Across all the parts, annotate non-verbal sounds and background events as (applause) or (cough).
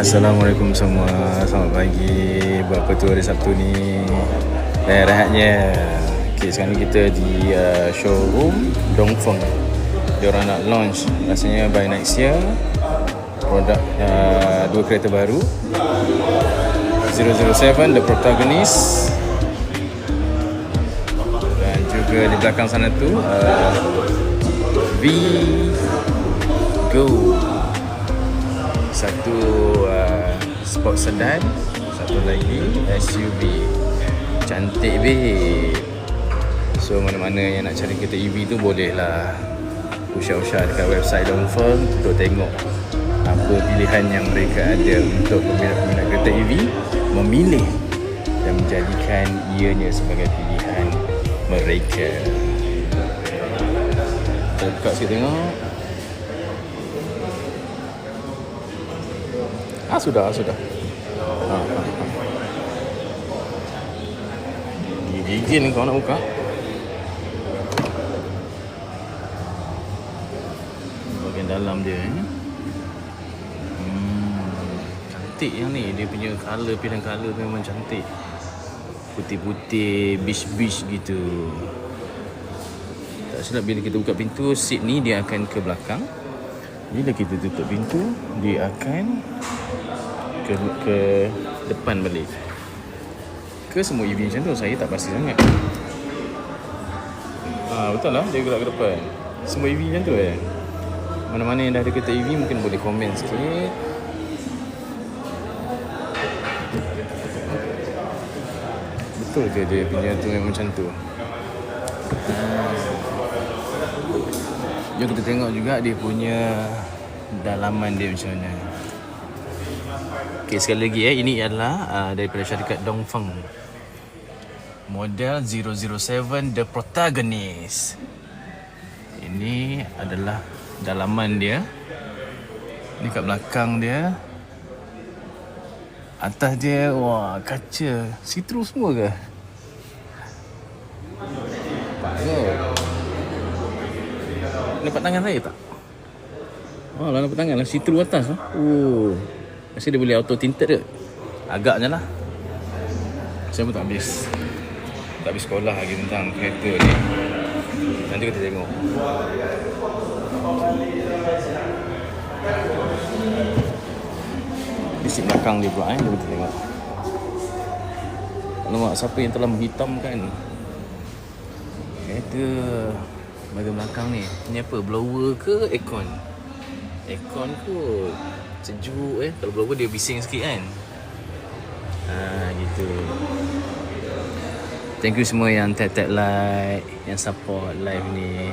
Assalamualaikum semua. Selamat pagi. Berapa tu hari Sabtu ni? Eh rehatnya. Okay sekarang kita di uh, showroom Dongfeng. Diorang nak launch. Rasanya by next year Produk uh, Dua kereta baru. 007 The Protagonist. Dan juga di belakang sana tu uh, V Go satu uh, sport sedan. Satu lagi SUV cantik babe. So mana-mana yang nak cari kereta EV tu boleh lah. Usah-usah dekat website Dongfeng untuk tengok apa pilihan yang mereka ada untuk peminat-peminat kereta EV memilih dan menjadikan ianya sebagai pilihan mereka. Buka sikit tengok Ah sudah, sudah. Ha, ha, ha. Gigil ni kau nak buka. Bahagian dalam dia eh. Hmm, cantik yang ni. Dia punya colour, pilihan colour tu memang cantik. Putih-putih, beach-beach gitu. Tak silap bila kita buka pintu, seat ni dia akan ke belakang. Bila kita tutup pintu, dia akan ke, ke depan balik. Ke semua EV macam tu saya tak pasti sangat. Ha, betul lah dia gerak ke depan. Semua EV macam tu eh. Mana-mana yang dah ada kereta EV mungkin boleh komen sikit. Betul ke dia punya tu memang macam tu? ha. Jom kita tengok juga dia punya dalaman dia macam mana Okay, sekali lagi eh, ini adalah uh, daripada syarikat Dongfeng. Model 007 The Protagonist. Ini adalah dalaman dia. Ini kat belakang dia. Atas dia, wah, kaca. See-through semua ke? Nampak tangan saya tak? Wah, nampak tangan lah. See-through atas lah. Oh. Rasa dia boleh auto tinted ke? Agaknya lah Saya pun tak habis Tak habis sekolah lagi tentang kereta ni Nanti kita tengok Di seat belakang dia pula eh Kita tengok Alamak siapa yang telah menghitamkan Kereta Bagian belakang ni. Ni apa? Blower ke aircon? Aircon kot sejuk eh. Kalau blower dia bising sikit kan? Ha gitu. Thank you semua yang tap tap like yang support live ni.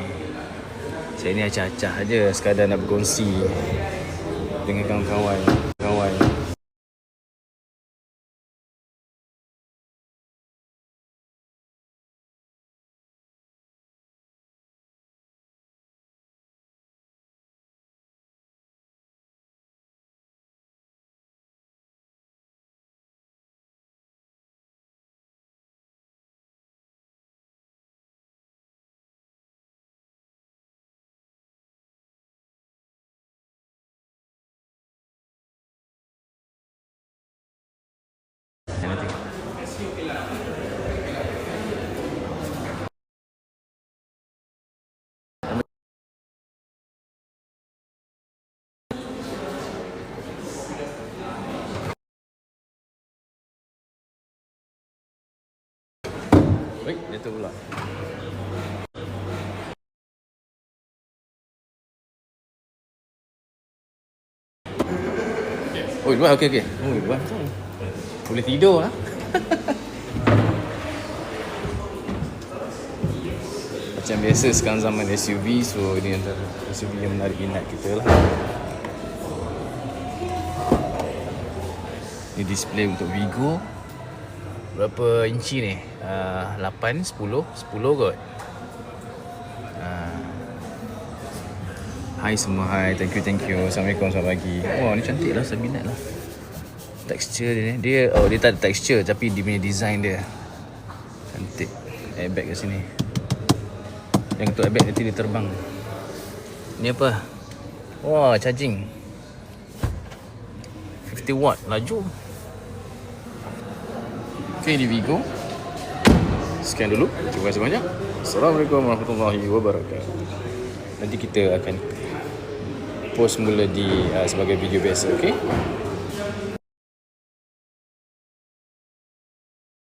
Saya ni acah-acah aja sekadar nak berkongsi dengan kawan-kawan Baik, tu pula. Oh, dua okey okey. Oh, dua tu. Boleh tidur lah. (laughs) Macam biasa sekarang zaman SUV so ini antara SUV yang menarik minat kita lah. Ini display untuk Vigo. Berapa inci ni? Uh, 8, 10, 10 kot. Uh, Hai semua, hai. Thank you, thank you. Assalamualaikum, selamat pagi. Wah, ni cantik lah. Saya minat lah. Texture dia ni. Dia, oh, dia tak ada texture tapi dia punya design dia. Cantik. Airbag kat sini. Yang tu airbag nanti dia terbang. Ni apa? Wah, charging. 50 180 watt laju Okay di Vigo. Sekian dulu. Terima kasih banyak. Assalamualaikum warahmatullahi wabarakatuh. Nanti kita akan Post mula di uh, Sebagai video biasa Okay